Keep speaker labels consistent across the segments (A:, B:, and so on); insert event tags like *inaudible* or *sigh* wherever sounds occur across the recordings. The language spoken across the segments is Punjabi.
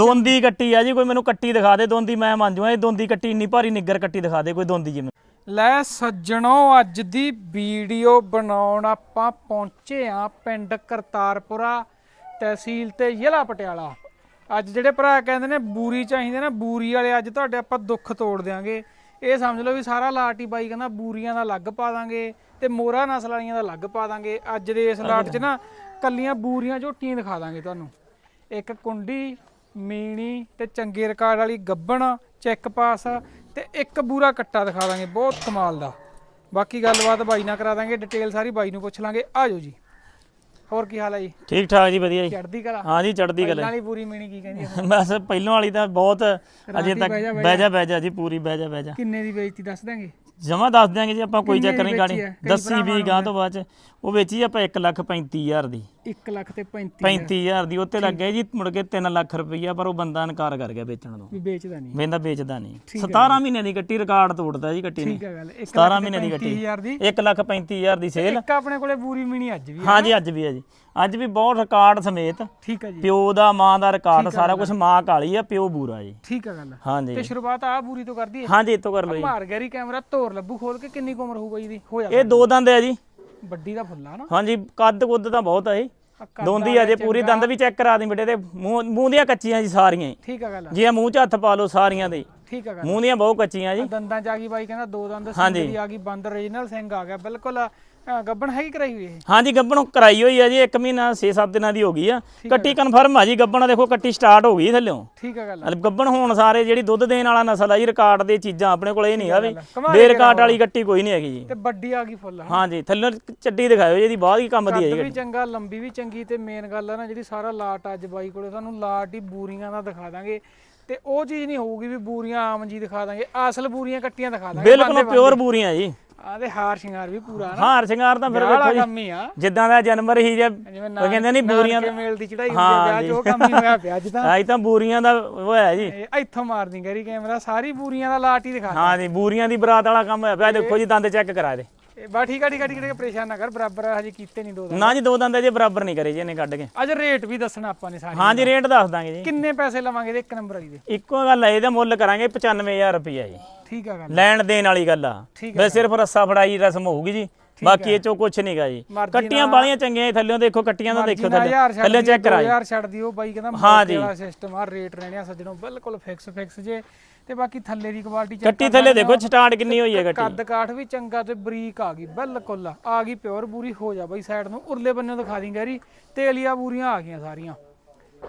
A: ਦੋਂਦੀ ਕੱਟੀ ਆ ਜੀ ਕੋਈ ਮੈਨੂੰ ਕੱਟੀ ਦਿਖਾ ਦੇ ਦੋਂਦੀ ਮੈਂ ਮੰਨ ਜੂਆਂ ਇਹ ਦੋਂਦੀ ਕੱਟੀ ਇੰਨੀ ਭਾਰੀ ਨਿੱਗਰ ਕੱਟੀ ਦਿਖਾ ਦੇ ਕੋਈ ਦੋਂਦੀ ਜਿਵੇਂ
B: ਲੈ ਸੱਜਣੋ ਅੱਜ ਦੀ ਵੀਡੀਓ ਬਣਾਉਣ ਆਪਾਂ ਪਹੁੰਚੇ ਆ ਪਿੰਡ ਕਰਤਾਰਪੁਰਾ ਤਹਿਸੀਲ ਤੇ ਜ਼ਿਲ੍ਹਾ ਪਟਿਆਲਾ। ਅੱਜ ਜਿਹੜੇ ਭਰਾ ਕਹਿੰਦੇ ਨੇ ਬੂਰੀ ਚਾਹੀਦੇ ਨਾ ਬੂਰੀ ਵਾਲੇ ਅੱਜ ਤੁਹਾਡੇ ਆਪਾਂ ਦੁੱਖ ਤੋੜ ਦਿਆਂਗੇ। ਇਹ ਸਮਝ ਲਓ ਵੀ ਸਾਰਾ ਲਾਟ ਹੀ ਬਾਈ ਕਹਿੰਦਾ ਬੂਰੀਆਂ ਦਾ ਅਲੱਗ ਪਾ ਦਾਂਗੇ ਤੇ ਮੋਰਾ ਨਸਲ ਵਾਲੀਆਂ ਦਾ ਅਲੱਗ ਪਾ ਦਾਂਗੇ। ਅੱਜ ਦੇ ਇਸ ਲਾਟ 'ਚ ਨਾ ਕੱਲੀਆਂ ਬੂਰੀਆਂ ਝੋਟੀਆਂ ਦਿਖਾ ਦਾਂਗੇ ਤੁਹਾਨੂੰ। ਇੱਕ ਕੁੰਡੀ ਮੀਣੀ ਤੇ ਚੰਗੇ ਰਿਕਾਰਡ ਵਾਲੀ ਗੱਬਣ ਚੈੱਕ ਪਾਸ ਤੇ ਇੱਕ ਬੂਰਾ ਕੱਟਾ ਦਿਖਾ ਦਾਂਗੇ ਬਹੁਤ ਕਮਾਲ ਦਾ। ਬਾਕੀ ਗੱਲਬਾਤ ਬਾਈ ਨਾਲ ਕਰਾ ਦਾਂਗੇ ਡਿਟੇਲ ਸਾਰੀ ਬਾਈ ਨੂੰ ਪੁੱਛ ਲਾਂਗੇ ਆਜੋ ਜੀ। ਹੋਰ ਕੀ ਹਾਲ ਹੈ ਜੀ?
A: ਠੀਕ ਠਾਕ ਜੀ ਵਧੀਆ ਜੀ।
B: ਚੜਦੀ ਕਲਾ?
A: ਹਾਂ ਜੀ ਚੜਦੀ
B: ਪਹਿਲਾਂ ਵਾਲੀ ਪੂਰੀ ਮੀਣੀ ਕੀ ਕਹਿੰਦੀ ਹੈ
A: ਬਸ ਪਹਿਲੋਂ ਵਾਲੀ ਤਾਂ ਬਹੁਤ ਅਜੇ ਤੱਕ
B: ਬਹਿ ਜਾ ਬਹਿ
A: ਜਾ ਜੀ ਪੂਰੀ ਬਹਿ ਜਾ ਬਹਿ ਜਾ।
B: ਕਿੰਨੇ ਦੀ ਵੇਚਤੀ ਦੱਸ ਦਾਂਗੇ?
A: ਜਮਾ ਦੱਸ ਦਿਆਂਗੇ ਜੀ ਆਪਾਂ ਕੋਈ
B: ਕਿੰਨੇ
A: ਚੱਕਰ
B: ਦੀ
A: ਨਹੀਂ
B: ਵੇਚੀ
A: ਗਾੜੀ
B: ਹੈ? ਕਈ
A: ਦੱਸੀ ਵੀ ਗਾਂ ਤੋਂ ਬਾਅਦ ਚ ਉਹ ਵੇਚੀ ਆਪਾਂ 1 ਲੱਖ 35000 ਦੀ।
B: 1 ਲੱਖ ਤੇ 35
A: 35000 ਦੀ ਉੱਤੇ ਲੱਗ ਗਿਆ ਜੀ ਮੁੜ ਕੇ 3 ਲੱਖ ਰੁਪਈਆ ਪਰ ਉਹ ਬੰਦਾ ਇਨਕਾਰ ਕਰ ਗਿਆ ਵੇਚਣ ਤੋਂ।
B: ਵੀ ਵੇਚਦਾ ਨਹੀਂ।
A: ਵੇਂਦਾ ਵੇਚਦਾ ਨਹੀਂ। 17 ਮਹੀਨੇ ਦੀ ਕੱਟੀ ਰਿਕਾਰਡ ਤੋੜਦਾ ਜੀ
B: ਠੀਕ
A: ਨੇ।
B: ਹੈ ਗੱਲ 1
A: 17 ਮਹੀਨੇ ਦੀ ਕੱਟੀ
B: 35000 ਦੀ।
A: 1 ਲੱਖ 35000 ਦੀ ਸੇਲ
B: ਇੱਕ ਆਪਣੇ ਕੋਲੇ ਪੂਰੀ ਮੀਣੀ ਅੱਜ ਵੀ ਹੈ।
A: ਹਾਂ ਜੀ ਅੱਜ ਵੀ ਹੈ ਜੀ। ਅੱਜ ਵੀ ਬਹੁਤ ਰਿਕਾਰਡ ਸਮੇਤ
B: ਠੀਕ ਹੈ ਜੀ।
A: ਪਿਓ ਦਾ ਮਾਂ ਦਾ ਰਿਕਾਰਡ ਸਾਰਾ ਕੁਝ ਮਾਂ ਕਾਲੀ ਆ ਪਿਓ ਬੂਰਾ ਜੀ।
B: ਠੀਕ ਹੈ ਗੱਲ
A: ਹਾਂ
B: ਤੇ ਸ਼ੁਰੂਆਤ ਆ ਪੂਰੀ ਤੋਂ ਕਰਦੀ ਹੈ।
A: ਹਾਂ ਜੀ ਇਤੋਂ ਕਰ ਲਓ ਜੀ।
B: ਮਾਰ ਗੈਰੀ ਕੈਮਰਾ ਤੋਰ ਲੱਭੂ ਖੋਲ ਕੇ ਕਿੰਨੀ ਕੁ ਉਮਰ ਹੋਊਗਾ ਇਹਦੀ? ਹੋ ਜਾ
A: ਇਹ ਦੋ ਦੰਦ ਹੈ ਜੀ।
B: ਵੱਡੀ ਦਾ ਫੁੱਲਾ ਨਾ।
A: ਹਾਂ ਜੀ ਕੱਦ ਕੁੱਦ ਤਾਂ ਬਹੁਤ
B: ਆ ਕੱਦ
A: ਦੋਂਦੀ ਅਜੇ ਪੂਰੀ ਦੰਦ ਵੀ ਚੈੱਕ ਕਰਾ ਦੀ ਬੇਟੇ ਤੇ। ਮੂੰਹ ਮੂੰਹ ਦੀਆਂ ਕੱਚੀਆਂ ਜੀ ਸਾਰੀਆਂ ਹੀ।
B: ਠੀਕ ਹੈ ਗੱਲ
A: ਜੇ ਮੂੰਹ 'ਚ ਹੱਥ ਪਾ ਲਓ ਸਾਰੀਆਂ ਦੇ।
B: ਠੀਕ ਹੈ ਗੱਲ
A: ਮੂੰਹ ਦੀਆਂ ਬਹੁਤ ਕੱਚੀਆਂ ਜੀ।
B: ਦੰਦਾਂ ਚ ਆ ਗਈ ਬਾਈ ਕਹਿੰਦਾ ਦੋ ਦੰਦ ਸਿੰਘ ਦੀ ਆ ਗਈ ਬੰਦ ਰੀਜਨਲ ਸਿੰਘ ਆ ਗਿਆ ਬਿਲਕੁਲ ਅ, ਗੱਬਣ ਹੈਗੀ ਕਰਾਈ ਹੋਈ ਇਹ?
A: ਹਾਂ ਜੀ ਗੱਬਣੋਂ ਕਰਾਈ ਹੋਈ ਆ ਜੀ 1 ਮਹੀਨਾ 6-7 ਦਿਨਾਂ ਦੀ ਹੋ ਗਈ ਆ। ਕੱਟੀ ਕਨਫਰਮ ਆ ਜੀ ਗੱਬਣ ਦੇਖੋ ਕੱਟੀ ਸਟਾਰਟ ਹੋ ਗਈ ਥੱਲਿਓਂ।
B: ਠੀਕ ਹੈ ਗੱਲ
A: ਗੱਬਣ ਹੋਣ ਸਾਰੇ ਜਿਹੜੀ ਦੁੱਧ ਦੇਣ ਵਾਲਾ ਨਸਲ ਆ ਜੀ ਰਿਕਾਰਡ ਦੇ ਚੀਜ਼ਾਂ ਆਪਣੇ ਕੋਲ ਇਹ ਨਹੀਂ ਆ ਵੀ।
B: ਕਮਾਲ
A: ਬੇਰਕਾਟ ਵਾਲੀ ਕੱਟੀ ਕੋਈ ਨਹੀਂ ਹੈਗੀ ਜੀ।
B: ਤੇ ਵੱਡੀ ਆ ਗਈ ਫੁੱਲ।
A: ਹਾਂ ਜੀ ਥੱਲੇ ਚੱਡੀ ਦਿਖਾਇਓ ਜੀ ਇਹਦੀ ਬਾਅਦ ਹੀ ਕੰਮ ਦੀ ਹੈ ਜੀ
B: ਵੀ ਚੰਗਾ ਲੰਬੀ ਵੀ ਚੰਗੀ ਤੇ ਮੇਨ ਗੱਲ ਆ ਨਾ ਜਿਹੜੀ ਸਾਰਾ ਲਾਟ ਅੱਜ ਬਾਈ ਕੋਲੇ ਤੁਹਾਨੂੰ ਲਾਟ ਹੀ ਬੂਰੀਆਂ ਦਾ ਦਿਖਾ ਦਾਂਗੇ। ਤੇ ਉਹ ਚੀਜ਼ ਨਹੀਂ ਹੋਊਗੀ ਵੀ ਬੂਰੀਆਂ ਆਮ ਜੀ ਦਿਖਾ ਦਾਂਗੇ ਅਸਲ ਬੂਰੀਆਂ ਕੱਟੀਆਂ ਦਿਖਾ ਦਾਂਗੇ
A: ਬਿਲਕੁਲ ਪਿਓਰ ਬੂਰੀਆਂ ਜੀ।
B: ਆ ਤੇ ਹਾਰ ਸ਼ਿੰਗਾਰ ਵੀ ਪੂਰਾ ਨਾ।
A: ਹਾਰ ਸ਼ਿੰਗਾਰ ਤਾਂ ਫਿਰ ਵੇਖੋ ਜੀ
B: ਕੰਮ ਹੀ ਆ।
A: ਜਿੱਦਾਂ ਦਾ ਜਨਮ ਰਹੀ ਜੇ ਉਹ ਕਹਿੰਦੇ ਨਹੀਂ ਬੂਰੀਆਂ
B: ਨਾਨਕੇ ਮੇਲ ਦੀ ਚੜਾਈ ਹੁੰਦੀ ਆ ਉਹ ਕੰਮ ਹੀ ਹੋਇਆ ਪਿਆ ਅੱਜ ਤਾਂ। *laughs*
A: ਅੱਜ ਤਾਂ ਬੂਰੀਆਂ ਦਾ ਹੋਇਆ ਜੀ।
B: ਇੱਥੋਂ ਮਾਰਦੀ ਗੈਰੀ ਕੈਮਰਾ ਸਾਰੀ ਬੂਰੀਆਂ ਦਾ ਲਾਟ ਹੀ ਦਿਖਾ
A: ਹਾਂ ਜੀ ਬੂਰੀਆਂ ਦੀ ਬਰਾਤ ਵਾਲਾ ਕੰਮ ਹੋਇਆ ਪਿਆ ਦੇਖੋ ਜੀ ਦੰਦ ਚੈੱਕ ਕਰਾ ਦੇ।
B: ਬਾ ਠੀਕ ਆ ਠੀਕ ਆ ਠੀਕ ਆ ਪਰੇਸ਼ਾਨ ਨਾ ਕਰ ਬਰਾਬਰ ਹਜੇ ਕੀਤੇ ਨਹੀਂ ਦੋ ਦਾ
A: ਨਾ ਜੀ ਦੋ ਦੰਦ ਜੇ ਬਰਾਬਰ ਨਹੀਂ ਕਰੇ ਜੀ ਇਹਨੇ ਕੱਢ ਕੇ।
B: ਅੱਜ ਰੇਟ ਵੀ ਦੱਸਣਾ ਆਪਾਂ ਨੇ ਸਾਰੇ
A: ਹਾਂ ਜੀ ਰੇਟ ਦੱਸ ਦਾਂਗੇ ਜੀ।
B: ਕਿੰਨੇ ਪੈਸੇ ਲਵਾਂਗੇ ਇਹਦੇ? ਇੱਕ ਨੰਬਰ ਵਾਲੀ ਦੇ
A: ਇੱਕੋ ਗੱਲ ਹੈ ਇਹਦਾ ਮੁੱਲ ਕਰਾਂਗੇ 95000 ਰੁਪਈਆ ਜੀ।
B: ਠੀਕ ਆ ਗੱਲ
A: ਲੈਣ ਦੇਣ ਵਾਲੀ ਗੱਲ ਆ।
B: ਠੀਕ
A: ਬਸ ਸਿਰਫ ਰੱਸਾ ਫੜਾਈ ਰਸਮ ਹੋਊਗੀ ਜੀ। ਬਾਕੀ ਇਹ ਚੋਂ ਕੁਝ ਨਹੀਂਗਾ ਜੀ।
B: ਮਰਜ਼ੀ
A: ਕੱਟੀਆਂ ਬਾਲੀਆਂ ਚੰਗੀਆਂ ਜੀ, ਥੱਲਿਓਂ ਦੇਖੋ ਕੱਟੀਆਂ ਦਾ ਦੇਖੋ ਥੱਲੇ।
B: ਹਜ਼ਾਰ ਛੱਡ
A: ਥੱਲੇ ਚੈੱਕ ਕਰਾ ਜੀ।
B: ਯਾਰ ਛੱਡ ਦਿਓ। ਬਾਈ ਕਹਿੰਦਾ
A: ਹਾਂ ਜੀ।
B: ਸਿਸਟਮ ਆ ਰੇਟ ਰਹਿਣਿਆ ਸੱਜਣੋ ਬਿਲਕੁਲ ਫਿਕਸ ਫਿਕਸ ਜੇ। ਤੇ ਬਾਕੀ ਥੱਲੇ ਦੀ ਕੁਆਲਿਟੀ ਚੈੱਕ
A: ਕੱਟੀ ਥੱਲੇ ਦੇਖੋ ਸਟਾਰਟ ਕਿੰਨੀ ਹੋਈ ਹੈ ਕੱਟੀ
B: ਕੱਦ ਕਾਠ ਵੀ ਚੰਗਾ ਤੇ ਬਰੀਕ ਆ ਗਈ ਬਿਲਕੁਲ। ਆ ਗਈ ਪਿਓਰ ਬੂਰੀ ਹੋ ਜਾ ਬਾਈ ਸਾਈਡ ਨੂੰ। ਉਰਲੇ ਬੰਨੇ ਦਿਖਾ ਦੀ ਗੈਰੀ ਤੇਲੀਆਂ ਬੂਰੀਆਂ ਆ ਗਈਆਂ ਸਾਰੀਆਂ।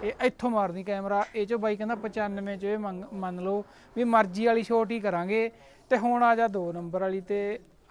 B: ਇਹ ਇੱਥੋਂ ਮਾਰਦੀ ਕੈਮਰਾ ਇਹ ਚੋਂ ਬਾਈ ਕਹਿੰਦਾ 95 ਚ ਇਹ ਮੰਗ- ਮੰਨ ਲਓ ਵੀ ਮਰਜ਼ੀ ਵਾਲੀ ਛੋਟ ਹੀ ਕਰਾਂਗੇ। ਤੇ ਹੁਣ ਆ ਜਾ ਦੋ ਨੰਬਰ ਵਾਲੀ ਤੇ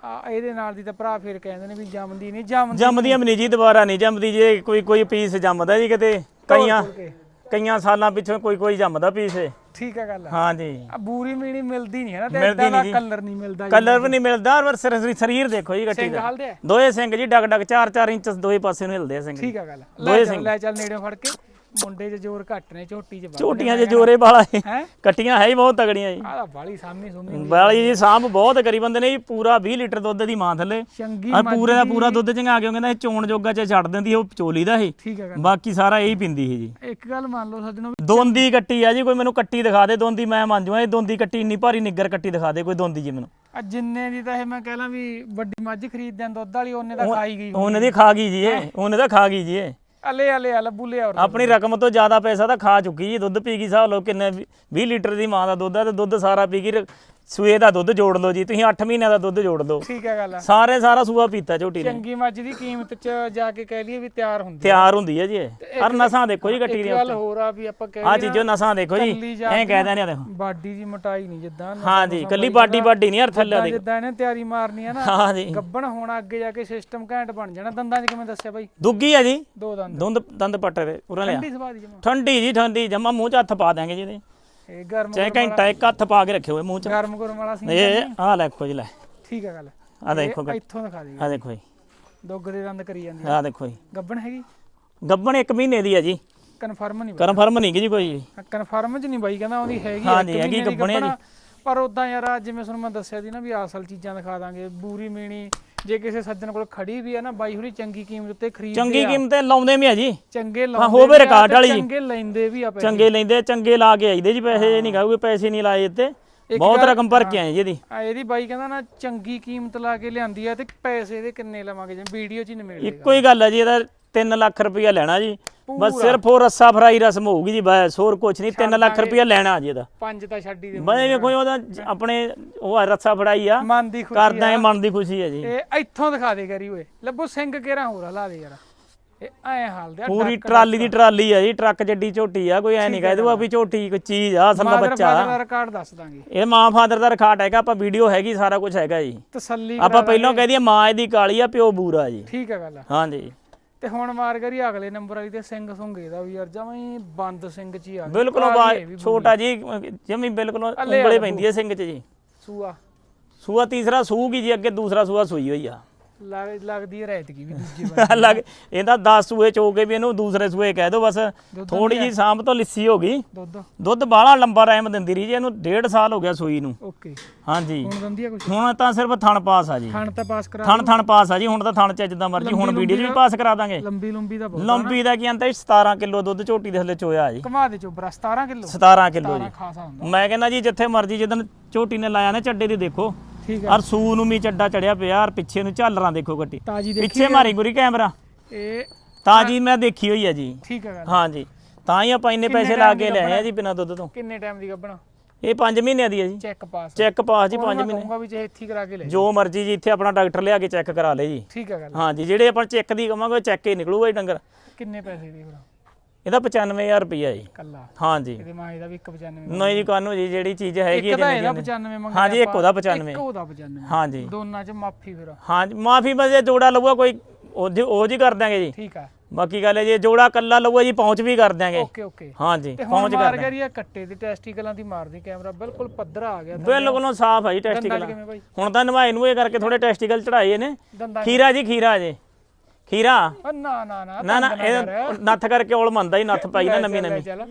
B: ਆ ਇਹਦੇ ਨਾਲ ਦੀ ਤਾਂ ਭਰਾ ਫਿਰ ਕਹਿੰਦੇ ਨੇ ਵੀ ਜੰਮਦੀ ਨਹੀਂ ਜੰਮਦੀ
A: ਜੰਮਦੀ ਅਮਨੀ ਜੀ ਦੁਬਾਰਾ ਨਹੀਂ ਜੰਮਦੀ ਜੇ। ਕੋਈ ਕੋਈ ਪੀਸ ਜੰਮਦਾ ਜੀ ਕਿਤੇ? ਕਈਆਂ
B: ਤੋੜ ਕੇ।
A: ਕਈਆਂ ਸਾਲਾਂ ਪਿੱਛੋਂ ਕੋਈ ਕੋਈ ਜੰਮਦਾ ਪੀਸ ਇਹ।
B: ਠੀਕ ਹੈ ਗੱਲ
A: ਹਾਂ ਜੀ
B: ਆ ਬੂਰੀ ਮੀਣੀ ਮਿਲਦੀ ਨਹੀਂ ਹੈ ਨਾ ਤੇ
A: ਮਿਲਦੀ
B: ਇਦਾਂ ਦਾ
A: ਨਹੀਂ। ਜੀ।
B: ਕਲਰ ਨਹੀਂ ਮਿਲਦਾ ਜੀ।
A: ਕਲਰ ਵੀ ਨਹੀਂ ਮਿਲਦਾ ਪਰ ਸਰ- ਸਰੀਰ ਦੇਖੋ ਜੀ ਕੱਟੀ
B: ਸਿੰਘ
A: ਦਾ।
B: ਹਲਦੇ ਆ?
A: ਦੋਏ Singh ji Doug Doug 4-4 inch ਦੋਏ ਪਾਸੇ ਨੂੰ ਹਿਲਦੇ ਆ ਸਿੰਘ
B: ਠੀਕ ਹੈ ਗੱਲ ਲੈ ਚੱਲ ਲੈ ਚੱਲ ਨੇੜੇ ਫੜ ਕੇ। ਮੁੰਡੇ 'ਚ ਜ਼ੋਰ ਘੱਟ ਨੇ ਝੋਟੀ 'ਚ ਵੱਧ
A: ਝੋਟੀਆਂ 'ਚ ਜੋਰੇ ਵਾਲਾ ਹੈ
B: ਹੈ?
A: ਕੱਟੀਆਂ ਹੈ ਹੀ ਬਹੁਤ ਤਗੜੀਆਂ ਜੀ।
B: ਆਹ ਬਾਲੀ ਸਾਹਮਣੇ ਸੁਣਨੀ
A: ਵਾਲੀ ਜੀ ਸਾਂਭ ਬਹੁਤ ਕਰੀ ਬੰਦੇ ਨੇ ਜੀ ਪੂਰਾ 20 ਲੀਟਰ ਦੁੱਧ ਦੀ ਮਾਂ ਥੱਲੇ।
B: ਚੰਗੀ
A: ਆ ਪੂਰੇ ਦਾ ਪੂਰਾ ਦੁੱਧ ਚੰਗਾ ਕੇ ਉਹ ਕਹਿੰਦਾ ਇਹ ਚੋਣ ਜੋਗਾ ਚ ਛੱਡ ਦਿੰਦੀ ਉਹ ਚੋਲੀ ਦਾ ਇਹ।
B: ਠੀਕ ਹੈ ਗੱਲ
A: ਬਾਕੀ ਸਾਰਾ ਇਹੀ ਪਿੰਦੀ ਸੀ ਜੀ।
B: ਇੱਕ ਗੱਲ ਮੰਨ ਲਓ ਸੱਜਣੋ
A: ਦੋਂਦੀ ਕੱਟੀ ਆ ਜੀ ਕੋਈ ਮੈਨੂੰ ਕੱਟੀ ਦਿਖਾ ਦੇ ਦੋਂਦੀ ਮੈਂ ਮੰਨ ਜੂਆਂ ਇਹ ਦੋਂਦੀ ਕੱਟੀ ਇੰਨੀ ਭਾਰੀ ਨਿੱਗਰ ਕੱਟੀ ਦਿਖਾ ਦੇ ਕੋਈ ਦੋਂਦੀ ਜੀ ਮੈਨੂੰ।
B: ਆ ਜਿੰਨੇ ਦੀ ਤਾਂ ਇਹ ਮੈਂ ਕਹਿ ਲਾਂ ਵੀ ਵੱਡੀ ਮੱਝ ਖਰੀਦਦੇ ਆਂ ਦੁੱਧ ਵਾਲੀ ਉਹਨੇ ਤਾਂ ਖਾਈ ਗਈ
A: ਉਹਨੇ ਦੀ ਖਾ ਗਈ ਜੀ ਇਹ ਉਹਨੇ ਤਾਂ ਖਾ ਗਈ ਜੀ ਇਹ।
B: ਅਲੇ ਅਲੇ, ਅਲ, ਬੁੱਲੇ ਔਰ
A: ਆਪਣੀ ਰਕਮ ਤੋਂ ਜ਼ਿਆਦਾ ਪੈਸਾ ਤਾਂ ਖਾ ਚੁੱਕੀ ਜੀ, ਦੁੱਧ ਪੀ ਗਈ ਹਿਸਾਬ ਲਓ ਕਿੰਨੇ 20 ਲੀਟਰ ਦੀ ਮਾਂ ਦਾ ਦੁੱਧ ਹੈ ਤੇ ਦੁੱਧ ਸਾਰਾ ਪੀ ਗਈ ਸੂਏ ਦਾ ਦੁੱਧ ਜੋੜ ਲਓ ਜੀ ਤੁਸੀਂ 8 ਮਹੀਨਿਆਂ ਦਾ ਦੁੱਧ ਜੋੜ ਲਓ।
B: ਠੀਕ ਹੈ ਗੱਲ
A: ਸਾਰੇ ਸਾਰਾ ਸੂਆ ਪੀਤਾ ਝੋਟੀ ਨੇ।
B: ਚੰਗੀ ਮੱਝ ਦੀ ਕੀਮਤ 'ਚ ਜਾ ਕੇ ਕਹਿ ਲਈਏ ਵੀ ਤਿਆਰ ਹੁੰਦੀ
A: ਤਿਆਰ ਹੁੰਦੀ ਹੈ ਜੀ ਇਹ। ਹਰ ਨਸਾਂ ਦੇਖੋ ਜੀ ਕੱਟੀ
B: ਇੱਕ
A: ਦੀਆਂ
B: ਗੱਲ ਹੋਰ ਆ ਵੀ ਆਪਾਂ ਕਹਿ
A: ਆ ਚੀਜ਼ੋ ਨਸਾਂ ਦੇਖੋ ਜੀ
B: ਕੱਲੀ ਜਾ
A: ਐਂ ਕਹਿ ਦਿੰਦੇ ਆ ਦੇਖੋ।
B: ਬਾਡੀ ਦੀ ਮੋਟਾਈ ਨਹੀਂ ਜਿੱਦਾਂ
A: ਹਾਂ ਜੀ ਕੱਲੀ ਬਾਡੀ ਬਾਡੀ ਨਹੀਂ ਹਰ ਥੱਲੇ
B: ਜਿੱਦਾਂ
A: ਦੇਖੋ
B: ਜਿੱਦਾਂ ਇਹਨੇ ਤਿਆਰੀ ਮਾਰਨੀ ਆ ਨਾ
A: ਹਾਂ ਜੀ।
B: ਗੱਬਣ ਹੋਣਾ ਅੱਗੇ ਜਾ ਕੇ ਸਿਸਟਮ ਘੈਂਟ ਬਣ ਜਾਣਾ ਦੰਦਾਂ 'ਚ ਕਿਵੇਂ ਦੱਸਿਆ ਬਾਈ?
A: ਦੁੱਗੀ ਆ ਜੀ।
B: ਦੋ ਦੰਦ।
A: ਦੁੰਦ ਦੰਦ ਪੱਟ ਦੇ ਉਰਾਂ ਲਿਆ।
B: ਠੰਡੀ ਸਵਾਦ ਜਮਾ।
A: ਠੰਡੀ ਜੀ ਠੰਡੀ ਜਮਾ ਮੂੰਹ 'ਚ ਹੱਥ ਪਾ ਦਿਆਂਗੇ ਜੀ ਇਹਦੇ।
B: ਇਹ ਗਰਮ
A: ਚਾਹੇ ਘੰਟਾ ਇੱਕ ਹੱਥ ਪਾ ਕੇ ਰੱਖਿਓ ਇਹ ਮੂੰਹ 'ਚ।
B: ਗਰਮ ਗਰਮ ਵਾਲਾ ਸੀ
A: ਇਹ ਆ ਲੈ ਦੇਖੋ ਜੀ ਲੈ।
B: ਠੀਕ ਹੈ ਗੱਲ।
A: ਆ ਦੇਖੋ
B: ਇੱਥੋਂ ਦਿਖਾ ਦੇ
A: ਆ ਦੇਖੋ ਜੀ।
B: ਦੁੱਗ ਦੇ ਦੰਦ ਕਰੀ ਜਾਂਦੀ
A: ਆ। ਦੇਖੋ ਜੀ।
B: ਗੱਬਣ ਹੈਗੀ?
A: ਗੱਬਣ ਇੱਕ ਮਹੀਨੇ ਦੀ ਆ ਜੀ।
B: ਕਨਫਰਮ ਨਹੀਂ
A: ਕਨਫਰਮ ਨਹੀਂ ਜੀ ਕੋਈ। ਜੀ
B: ਕਨਫਰਮ ਚ ਨਹੀਂ ਬਾਈ ਕਹਿੰਦਾ ਉਹਦੀ ਹੈਗੀ
A: ਹਾਂ ਜੀ, ਹੈਗੀ ਗੱਭਣ
B: ਆ। ਪਰ ਉਦਾਂ ਯਾਰ ਆਹ ਜਿਵੇਂ ਤੁਹਾਨੂੰ ਮੈਂ ਦੱਸਿਆ ਸੀ ਨਾ ਵੀ ਅਸਲ ਚੀਜ਼ਾਂ ਦਿਖਾ ਦਾਂਗੇ। ਬੂਰੀ ਮੀਣੀ ਜੇ ਕਿਸੇ ਸੱਜਣ ਕੋਲ ਖੜੀ ਵੀ ਆ ਨਾ ਬਾਈ ਹੁਰੀ ਚੰਗੀ ਕੀਮਤ ਤੇ ਖਰੀਦ
A: ਚੰਗੀ ਕੀਮਤ ਤੇ ਲਾਉਂਦੇ ਵੀ ਆ ਜੀ।
B: ਚੰਗੇ
A: ਹਾਂ
B: ਲਾਉਂਦੇ
A: ਹੋਵੇ
B: ਵੀ ਆ
A: ਰਿਕਾਰਡ ਵਾਲੀ। ਜੀ।
B: ਚੰਗੇ ਲੈਂਦੇ ਵੀ ਆ ਪੈਸੇ।
A: ਚੰਗੇ ਲੈਂਦੇ ਚੰਗੇ ਲਾ ਕੇ ਆਈਦੇ ਜੀ ਪੈਸੇ ਇਹ ਨਹੀਂ ਕਹੂਗੇ ਪੈਸੇ ਨਹੀਂ ਲਾਏ ਇੱਥੇ। ਬਹੁਤ ਰਕਮ ਭਰ ਕੇ ਆਏ ਜੀ ਇਹਦੀ।
B: ਆ ਇਹਦੀ ਬਾਈ ਕਹਿੰਦਾ ਨਾ ਚੰਗੀ ਕੀਮਤ ਲਾ ਕੇ ਲਿਆਂਦੀ ਆ ਤੇ ਪੈਸੇ ਇਹਦੇ ਕਿੰਨੇ ਲਵਾਂਗੇ ਜਿਵੇਂ ਵੀਡੀਓ 'ਚ ਹੀ ਨਿਮੇੜ
A: ਇੱਕੋ ਹੀ ਗੱਲ ਹੈ ਜੀ ਇਹਦਾ 3 ਲੱਖ ਰੁਪਇਆ ਲੈਣਾ ਜੀ। ਬਸ ਸਿਰਫ ਉਹ ਰੱਸਾ ਫਰਾਈ ਰਸਮ ਹੋਊਗੀ ਜੀ ਬਸ ਹੋਰ ਕੁਝ ਨਹੀਂ। 3 ਲੱਖ ਰੁਪਇਆ ਲੈਣਾ ਜੀ ਇਹਦਾ।
B: ਪੰਜ ਤਾਂ ਛੱਡ ਹੀ ਦੇ
A: ਇਹ ਕੋਈ ਉਹਦਾ ਆਪਣੇ ਉਹ ਆ, ਰੱਸਾ ਫੜਾਈ ਆ।
B: ਮਨ ਦੀ ਖੁਸ਼ੀ
A: ਕਰਦਾ ਹੈ ਮਨ ਦੀ ਖੁਸ਼ੀ ਹੈ ਜੀ।
B: ਇਹ ਇੱਥੋਂ ਦਿਖਾ ਦੇ ਕਰੀ ਓਏ। ਲੱਭੋ ਸਿੰਘ ਕੇਰਾ ਹੋਰ ਲਾ ਦੇ ਯਾਰ। ਇਹ ਐ ਹਾਲ ਦੇ
A: ਪੂਰੀ ਟਰਾਲੀ ਦੀ ਟਰਾਲੀ ਆ ਜੀ ਟਰੱਕ ਜੱਡੀ ਝੋਟੀ ਆ ਕੋਈ ਐ ਨਹੀਂ ਕਹਿ ਦੂਗਾ ਵੀ ਝੋਟੀ ਕੋਈ ਚੀਜ਼ ਆ ਅਸਲ ਦਾ ਬੱਚਾ
B: ਫਾਦਰ ਦਾ ਰਿਕਾਰਡ ਦੱਸ ਦਾਂਗੇ।
A: ਇਹ ਮਾਂ ਫਾਦਰ ਦਾ ਰਿਕਾਰਡ ਹੈਗਾ ਆਪਾਂ ਵੀਡੀਓ ਹੈਗੀ ਸਾਰਾ ਕੁਝ ਹੈਗਾ ਜੀ।
B: ਤਸੱਲੀ
A: ਆਪਾਂ ਪਹਿਲਾਂ ਕਹਿ ਦਈਏ ਮਾਂ ਇਹਦੀ ਕਾਲੀ ਆ ਪਿਓ ਬੂਰਾ ਜੀ।
B: ਠੀਕ ਹੈ ਗੱਲ
A: ਹਾਂਜੀ।
B: ਤੇ ਹੁਣ ਮਾਰ ਕਰੀ ਅਗਲੇ ਨੰਬਰ ਵਾਲੀ ਤੇ ਸਿੰਘ ਸੁੰਗੇ ਦਾ ਵੀ ਯਾਰ ਜਮਾਂ ਹੀ ਬੰਦ ਸਿੰਘ ਚ ਹੀ ਆ ਗਿਆ
A: ਬਿਲਕੁਲ ਬਾ- ਛੋਟਾ ਜੀ ਜਮੀ ਬਿਲਕੁਲ ਉਂਗਲੇ ਪੈਂਦੀ ਹੈ ਸਿੰਘ ਚ ਜੀ।
B: ਸੂਆ।
A: ਸੂਆ ਤੀਸਰਾ ਸੂਗੀ ਜੀ ਅੱਗੇ ਦੂਸਰਾ ਸੂਆ ਸੂਈ ਹੋਈ ਆ।
B: ਲੱਗ- ਲੱਗਦੀ ਹੈ ਰੈਤ ਕੀ ਵੀ ਦੂਜੀ *laughs* ਵਾਰ।
A: ਲੱਗ ਇਹਦਾ 10 ਸੂਏ ਚੋ ਕੇ ਵੀ ਇਹਨੂੰ ਦੂਸਰੇ ਸੂਏ ਕਹਿ ਦੋ ਬਸ। ਥੋੜੀ ਜੀ ਸਾਂਭ ਤੋਂ ਲਿੱਸੀ ਹੋ ਗਈ।
B: ਦੁੱਧ।
A: ਦੁੱਧ ਬਾਹਲਾ ਲੰਬਾ ਟਾਈਮ ਦਿੰਦੀ ਰਹੀ ਜੀ ਇਹਨੂੰ ਡੇਢ ਸਾਲ ਹੋ ਗਿਆ ਸੂਈ ਨੂੰ।
B: ਓਕੇ।
A: ਹਾਂਜੀ।
B: ਹੁਣ ਦੰਦੀ ਆ ਕੁਛ?
A: ਹੁਣ ਤਾਂ ਸਿਰਫ ਥਣ ਪਾਸ ਆ ਜੀ।
B: ਖਾਣ ਤਾਂ ਪਾਸ ਕਰਾ
A: ਥਣ ਥਣ ਪਾਸ ਆ ਜੀ ਹੁਣ ਤਾਂ ਥਣ ਚ ਜਿੱਦਾਂ ਮਰਜ਼ੀ ਹੁਣ ਵੀਡੀਓ 'ਚ ਵੀ ਪਾਸ ਕਰਾ ਦਾਂਗੇ।
B: ਲੰਬੀ ਲੰਬੀ ਦਾ ਬਹੁਤ
A: ਲੰਬੀ ਦਾ ਕੀ ਅੰਤ ਹੈ 17 ਕਿਲੋ ਦੁੱਧ ਝੋਟੀ ਦੇ ਥੱਲੇ ਚੋਇਆ ਜੀ।
B: ਕਮਾ ਦੇ ਚੋਬਰਾ 17 ਕਿਲੋ?
A: 17 ਕਿਲੋ ਜੀ।
B: 17 ਖਾਸਾ ਹੁੰਦਾ।
A: ਮੈਂ ਕਹਿੰਦਾ ਜੀ ਜਿੱਥੇ ਮਰਜ਼ੀ ਜਿੱਦਣ ਝੋਟੀ ਨੇ ਲਾਇਆ ਨਾ ਚੱਡੇ ਦੀ ਦੇਖੋ।
B: ਠੀਕ ਹੈ।
A: ਔਰ ਸੂ ਨੂੰ ਵੀ ਚੱਡਾ ਚੜਿਆ ਪਿਆ ਔਰ ਪਿੱਛੇ ਨੂੰ ਝਾਲਰਾਂ ਦੇਖੋ ਗੱਟੀ।
B: ਤਾਜੀ ਦੇਖੀ
A: ਪਿੱਛੇ ਮਾਰੀ ਗੁਰੀ ਕੈਮਰਾ।
B: ਇਹ
A: ਤਾਂ ਜੀ ਮੈਂ ਦੇਖੀ ਹੋਈ ਆ ਜੀ।
B: ਠੀਕ ਹੈ ਗੱਲ।
A: ਹਾਂਜੀ ਤਾਂ ਹੀ ਆਪਾਂ ਇੰਨੇ ਪੈਸੇ ਲਾ ਕੇ ਲਿਆਏ ਆ ਜੀ ਬਿਨਾਂ ਦੁੱਧ ਤੋਂ।
B: ਕਿੰਨੇ ਟਾਈਮ ਦੀ ਗੱਬਣਾ
A: ਇਹ 5 ਮਹੀਨਿਆਂ ਦੀ ਆ ਜੀ।
B: ਚੈੱਕ ਪਾਸ
A: ਚੈੱਕ ਪਾਸ ਜੀ 5
B: ਮੈਂ
A: ਮਹੀਨੇ।
B: ਕਹੂੰਗਾ ਵੀ ਜੇ ਇੱਥੇ ਹੀ ਕਰਾ ਕੇ ਲੈ
A: ਜੋ ਮਰਜ਼ੀ ਜੀ ਇੱਥੇ ਆਪਣਾ ਡਾਕਟਰ ਲਿਆ ਕੇ ਚੈੱਕ ਕਰਾ ਲੇ ਜੀ।
B: ਠੀਕ ਹੈ ਗੱਲ।
A: ਹਾਂਜੀ ਜਿਹੜੇ ਆਪਾਂ ਚੈੱਕ ਦੀ ਕਵਾਂਗੇ ਚੈੱਕ ਹੀ ਨਿਕਲੂਗਾ ਜੀ ਡੰਗਰ।
B: ਕਿੰਨੇ ਪੈਸੇ ਦੀ ਫਿਰ?
A: ਇਹਦਾ 95000 ਰੁਪਈਆ ਜੀ।
B: ਕੱਲਾ?
A: ਹਾਂਜੀ।
B: ਇਹਦੇ ਮਾਂ ਇਹਦਾ ਵੀ 195
A: ਨਹੀਂ ਜੀ ਕਾਨੂੰ ਜੀ ਜਿਹੜੀ ਚੀਜ਼ ਹੈਗੀ
B: ਇੱਕ ਤਾਂ ਇਹਦਾ
A: ਜਿੰਨੀ
B: 95 ਮੰਗਿਆ
A: ਹਾਂਜੀ ਇੱਕ ਉਹਦਾ 95
B: ਇੱਕ ਉਹਦਾ 95
A: ਹਾਂਜੀ।
B: ਦੋਨਾਂ ਚ ਮਾਫੀ ਫਿਰ।
A: ਹਾਂਜੀ ਮਾਫੀ ਬਸ ਜੇ ਜੋੜਾ ਲਊਗਾ ਕੋਈ ਉਹ ਜੀ ਕਰ ਦਾਂਗੇ ਜੀ।
B: ਠੀਕ ਆ।
A: ਬਾਕੀ ਗੱਲ ਹੈ ਜੇ ਜੋੜਾ ਕੱਲਾ ਲਊਗਾ ਜੀ ਪਹੁੰਚ ਵੀ ਕਰ ਦਾਂਗੇ
B: ਓਕੇ ਓਕੇ।
A: ਹਾਂਜੀ
B: ਤੇ
A: ਪਹੁੰਚ
B: ਮਾਰ
A: ਕਰ
B: ਕਰੀਏ ਕੱਟੇ ਦੀ ਟੈਸਟੀਕਲਾਂ ਦੀ ਮਾਰਦੀ ਕੈਮਰਾ ਬਿਲਕੁਲ ਪੱਧਰਾ ਆ ਗਿਆ।
A: ਬਿਲਕੁਲ ਸਾਫ਼ ਹੈ ਜੀ ਟੈਸਟੀਕਲ ਹੁਣ ਤਾਂ ਨਵਾਏ ਨੂੰ ਇਹ ਕਰਕੇ ਥੋੜੇ ਟੈਸਟੀਕਲ ਚੜਾਏ ਨੇ। ਖੀਰਾ ਜੀ ਖੀਰਾ ਜੀ। ਖੀਰਾ?
B: ਓ ਨਾ ਨਾ ਨਾ
A: ਨਾ ਨਾ ਇਹ ਨੱਥ ਕਰਕੇ ਔਲ ਮੰਦਾ ਹੀ ਨੱਥ ਪਾਈ ਨਾ ਨਵੀਂ ਨਵੀਂ।
B: ਚੱਲ।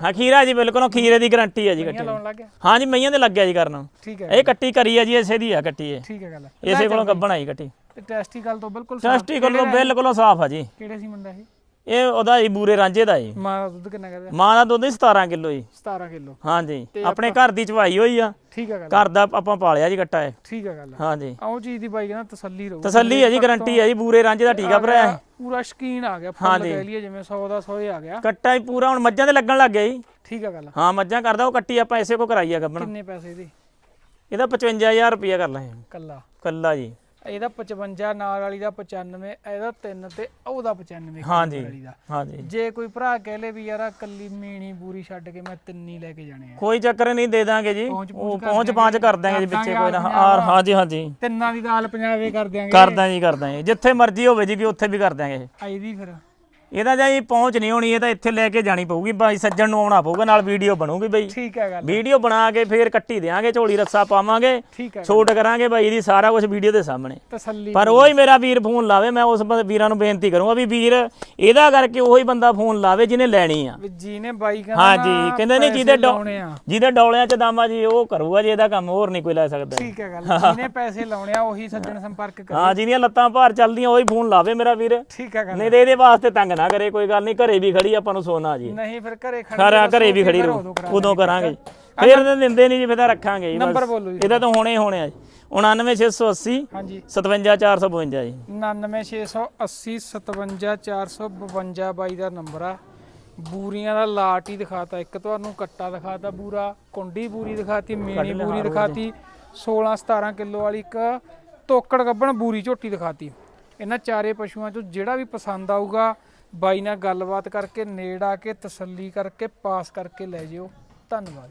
A: ਹਾਂ ਖੀਰਾ ਜੀ ਬਿਲਕੁਲ ਉਹ ਖੀਰੇ ਦੀ ਗਾਰੰਟੀ ਹੈ ਜੀ ਕੱਟੀ।
B: ਲਾਉਣ ਲੱਗ ਗਿਆ
A: ਹਾਂਜੀ ਮਈਆਂ ਦੇ ਲੱਗਿਆ ਜੀ ਕਰਨ।
B: ਠੀਕ ਹੈ
A: ਇਹ ਕੱਟੀ ਕਰੀ ਹੈ ਜੀ ਇਸੇ ਦੀ ਆ ਕੱਟੀ ਇਹ।
B: ਠੀਕ ਹੈ ਗੱਲ।
A: ਇਸੇ ਕੋਲੋਂ ਗੱਬਣ ਆਈ ਕੱਟੀ।
B: ਤੇ ਟੈਸਟੀਕਲ ਤੋਂ ਬਿਲਕੁਲ ਸਾਫ਼।
A: ਟੈਸਟੀਕਲ ਤੋਂ ਬਿਲਕੁਲ ਸਾਫ਼ ਆ ਜੀ।
B: ਕਿਹੜੇ ਸੀ ਮੁੰਡਾ ਇਹ?
A: ਇਹ ਉਹਦਾ ਜੀ ਬੂਰੇ ਰਾਂਝੇ ਦਾ ਜੀ।
B: ਮਾਂ ਦਾ ਦੁੱਧ ਕਿੰਨਾ ਕਰਦਾ?
A: ਮਾਂ ਦਾ ਦੁੱਧ ਹੀ 17 ਕਿਲੋ ਜੀ।
B: 17 ਕਿਲੋ।
A: ਹਾਂਜੀ ਆਪਣੇ ਘਰ ਦੀ ਚਵਾਈ ਹੋਈ ਆ।
B: ਠੀਕ ਹੈ ਗੱਲ।
A: ਘਰ ਦਾ ਆਪਾਂ ਪਾਲਿਆ ਜੀ ਕੱਟਾ ਇਹ।
B: ਠੀਕ ਹੈ ਗੱਲ।
A: ਹਾਂਜੀ।
B: ਆਓ ਚੀਜ਼ ਦੀ ਬਾਈ ਕਹਿੰਦਾ ਤਸੱਲੀ ਰਹੂ।
A: ਤਸੱਲੀ ਹੈ ਜੀ ਗਾਰੰਟੀ ਹੈ ਜੀ ਬੂਰੇ ਰਾਂਝੇ ਦਾ ਟੀਕਾ ਭਰਾਇਆ ਹੈ
B: ਪੂਰਾ ਸ਼ਕੀਨ ਆ ਗਿਆ ਫੁੱਲ ਕਹਿ ਲਈਏ ਜਿਵੇਂ 100 ਦਾ 100 ਹੀ ਆ ਗਿਆ।
A: ਕੱਟਾ ਹੀ ਪੂਰਾ ਹੁਣ ਮੱਝਾਂ ਤੇ ਲੱਗਣ ਲੱਗ ਗਿਆ ਜੀ।
B: ਠੀਕ ਹੈ ਗੱਲ।
A: ਹਾਂ ਮੱਝਾਂ ਕਰਦਾ ਉਹ ਕੱਟੀ ਆਪਾਂ ਇਸੇ ਕੋ ਕਰਾਈ ਆ ਗੱਬਣ।
B: ਕਿੰਨੇ ਪੈਸੇ ਦੀ?
A: ਇਹਦਾ 55000 ਰੁਪਇਆ ਕਰ ਲਾਂਗੇ
B: ਕੱਲਾ।
A: ਕੱਲਾ ਜੀ।
B: ਇਹਦਾ 55 ਨਾਲ ਵਾਲੀ ਦਾ 95 ਇਹਦਾ 3 ਤੇ ਉਹਦਾ 95
A: ਹਾਂਜੀ
B: ਵਾਲੀ ਦਾ।
A: ਹਾਂਜੀ।
B: ਜੇ ਕੋਈ ਭਰਾ ਕਹਿ ਲੇ ਵੀ ਯਾਰ ਕੱਲੀ ਮੀਣੀ ਬੂਰੀ ਛੱਡ ਕੇ ਮੈਂ ਤਿੰਨੀ ਲੈ ਕੇ ਜਾਣੇ ਆ।
A: ਕੋਈ ਚੱਕਰ ਨਹੀਂ ਦੇ ਦਾਂਗੇ ਜੀ। ਉਹ ਪਹੁੰਚ ਪਾਂਚ ਕਰ ਦਾਂਗੇ ਜੀ ਵਿੱਚੇ ਕੋਈ ਨਾ। ਹਾਂਜੀ ਹਾਂਜੀ।
B: ਤਿੰਨਾਂ ਦੀ ਦਾਲ ਪੰਜਾਬੇ ਕਰ ਦਿਆਂਗੇ।
A: ਕਰਦਾ ਜੀ ਕਰਦਾ ਜੀ ਜਿੱਥੇ ਮਰਜ਼ੀ ਹੋਵੇ ਜੀ ਕਿ ਉੱਥੇ ਵੀ ਕਰ ਦਾਂਗੇ
B: ਆਈ ਦੀ ਫਿਰ।
A: ਇਹਦਾ ਜੀ ਪਹੁੰਚ ਨਹੀਂ ਹੋਣੀ ਇਹ ਤਾਂ ਇੱਥੇ ਲੈ ਕੇ ਜਾਣੀ ਪਊਗੀ। ਬਾਈ ਸੱਜਣ ਨੂੰ ਆਉਣਾ ਪਊਗਾ ਨਾਲ ਵੀਡੀਓ ਬਣੂਗੀ ਬਈ।
B: ਠੀਕ ਹੈ ਗੱਲ।
A: ਵੀਡੀਓ ਬਣਾ ਕੇ ਫੇਰ ਕੱਟੀ ਦੇਾਂਗੇ ਝੋਲੀ ਰੱਸਾ ਪਾਵਾਂਗੇ
B: ਠੀਕ ਹੈ
A: ਛੋਟ ਕਰਾਂਗੇ ਬਾਈ ਦੀ ਸਾਰਾ ਕੁਝ ਵੀਡੀਓ ਦੇ ਸਾਹਮਣੇ।
B: ਤਸੱਲੀ
A: ਪਰ ਉਹੀ ਮੇਰਾ ਵੀਰ ਫੋਨ ਲਾਵੇ ਮੈਂ ਉਸ ਵੀਰਾਂ ਨੂੰ ਬੇਨਤੀ ਕਰੂੰਗਾ ਵੀ ਵੀਰ ਇਹਦਾ ਕਰਕੇ ਉਹੀ ਬੰਦਾ ਫੋਨ ਲਾਵੇ ਜਿਹਨੇ ਲੈਣੀ ਆ।
B: ਜੀ ਨੇ ਬਾਈ ਕਹਿੰਦਾ
A: ਹਾਂਜੀ
B: ਨਾ
A: ਕਹਿੰਦੇ ਨਹੀਂ ਜਿਹਦੇ ਜਿਹਦੇ ਡੌਲਿਆਂ ਚ ਦਾਮਾ ਜੀ ਉਹ ਕਰੂਗਾ ਜੀ ਇਹਦਾ ਕੰਮ ਹੋਰ ਨਹੀਂ ਕੋਈ ਲੈ ਸਕਦਾ। ਜੀ।
B: ਠੀਕ ਹੈ ਗੱਲ। ਜਿਹਨੇ ਪੈਸੇ ਲਾਉਣੇ ਆ ਉਹੀ ਸੱਜਣ ਸੰਪਰਕ ਕਰ।
A: ਹਾਂ ਜਿਹਦੀਆਂ ਲੱਤਾਂ ਭਾਰ ਚੱਲਦੀਆਂ ਉਹੀ ਫੋਨ ਲਾਵੇ ਮੇਰਾ ਵੀਰ।
B: ਠੀਕ ਹੈ ਗੱਲ।
A: ਨਹੀਂ ਤੇ ਇਹਦੇ ਵਾਸਤੇ ਤੰਗ ਨਾ ਕਰੇ ਕੋਈ ਗੱਲ ਨਹੀਂ ਘਰੇ ਵੀ ਖੜੀ ਆਪਾਂ ਨੂੰ ਸੋਨਾ ਜੀ।
B: ਨਹੀਂ ਫਿਰ ਘਰੇ ਖੜੀ
A: ਸਾਰਾ ਘਰੇ ਵੀ ਖੜੀ ਰਹੂ
B: ਉਦੋਂ ਕਰਾ
A: ਉਦੋਂ ਕਰਾਂਗੇ। ਫੇਰ ਤਾਂ ਦਿੰਦੇ ਨਹੀਂ ਜੀ ਫਿਰ ਤਾਂ ਰੱਖਾਂਗੇ ਜੀ
B: ਨੰਬਰ ਬੋਲੋ ਜੀ।
A: ਇਹਦਾ ਤਾਂ ਹੋਣੇ ਹੋਣੇ ਆ ਜੀ। 99680
B: ਹਾਂਜੀ।
A: 57452 ਜੀ।
B: 99680 57452 ਬਾਈ ਦਾ ਨੰਬਰ ਆ। ਬੂਰੀਆਂ ਦਾ ਲਾਟ ਹੀ ਦਿਖਾਤਾ। ਇੱਕ ਤੁਹਾਨੂੰ ਕੱਟਾ ਦਿਖਾਤਾ ਬੂਰਾ ਕੁੰਡੀ ਬੂਰੀ ਦਿਖਾਤੀ ਮੇਣੀ ਬੂਰੀ ਦਿਖਾਤੀ 16 17 ਕਿਲੋ ਵਾਲੀ ਇੱਕ ਤੋਕੜ ਗੱਬਣ ਬੂਰੀ ਝੋਟੀ ਦਿਖਾਤੀ। ਇਹਨਾਂ ਚਾਰੇ ਪਸ਼ੂਆਂ ਚੋਂ ਜਿਹੜਾ ਵੀ ਪਸੰਦ ਆਊਗਾ ਬਾਈ ਨਾਲ ਗੱਲਬਾਤ ਕਰਕੇ ਨੇੜ ਆ ਕੇ ਤਸੱਲੀ ਕਰਕੇ ਪਾਸ ਕਰਕੇ ਲੈ ਜਿਓ। ਧੰਨਵਾਦ